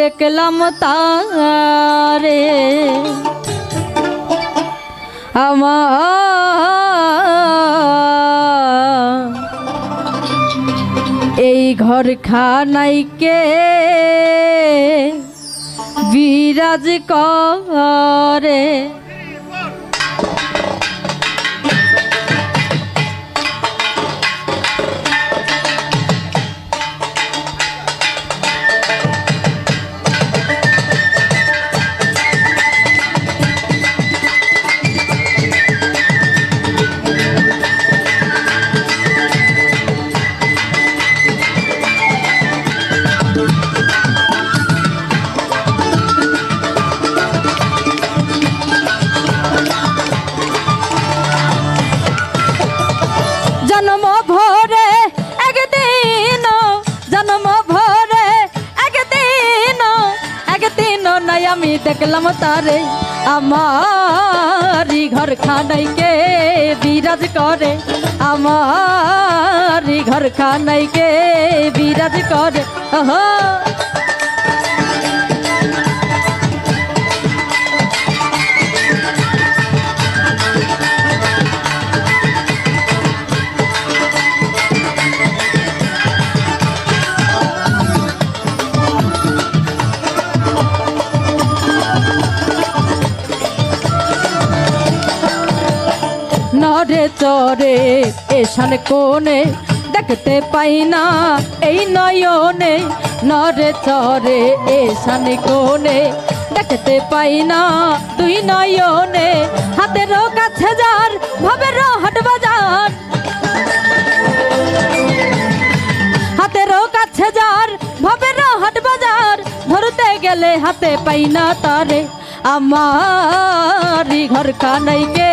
দেখলাম তারে। আমার এই ঘর খানাইকে বিরাজ করে? জন্ম ভরে, একদিন, জন্ম ভরে, একদিন একদিন নাই আমি দেখলাম তারে। আমারি ঘর খানাইকে বিরাজ করে, আমারি ঘর খানাইকে বিরাজ করে। ওহো নরে চরে এসান কোনে দেখতে পাই না, এই নয়নে নরে চরে এসান কোনে দেখতে পাই না, দুই নয়নে হাতের কাছে যার ভাবের হাট বাজার। হাতের কাছে যার ভাবের হাট বাজার, ধরতে গেলে হাতে পাই না তারে। আমারি ঘর খানাইকে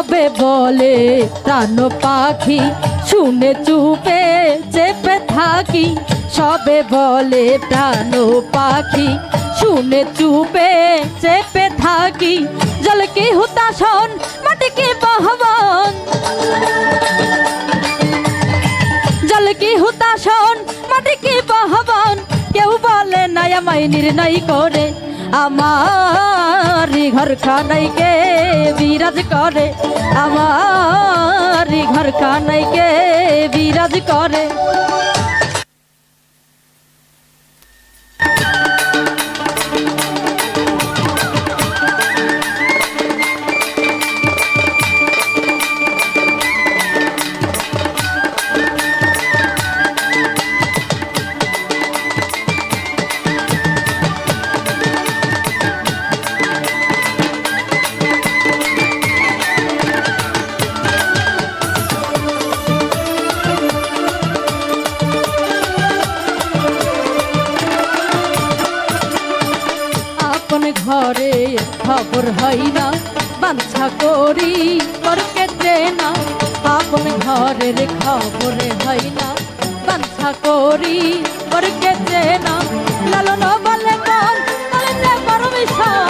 সবে বলে প্রাণ পাখি? শুনে চুপে চেপে থাকি। সবে বলে প্রাণ পাখি। শুনে চুপে চেপে থাকি। জল কি হুতাসন মাটি কি বহবন? জল কি হুতাসন আমায় নির্ণয় করে আমার ঘর খানাইকে বিরাজ করে আমার ঘর খানাইকে বিরাজ করে। আপন ঘরে খবর হয় না, বাঞ্ছা করি করকে না। আপন ঘরের খবর হয় না, বাঞ্ছা করি করকে না। লালন বলে মন, বলে পরমেশ্বর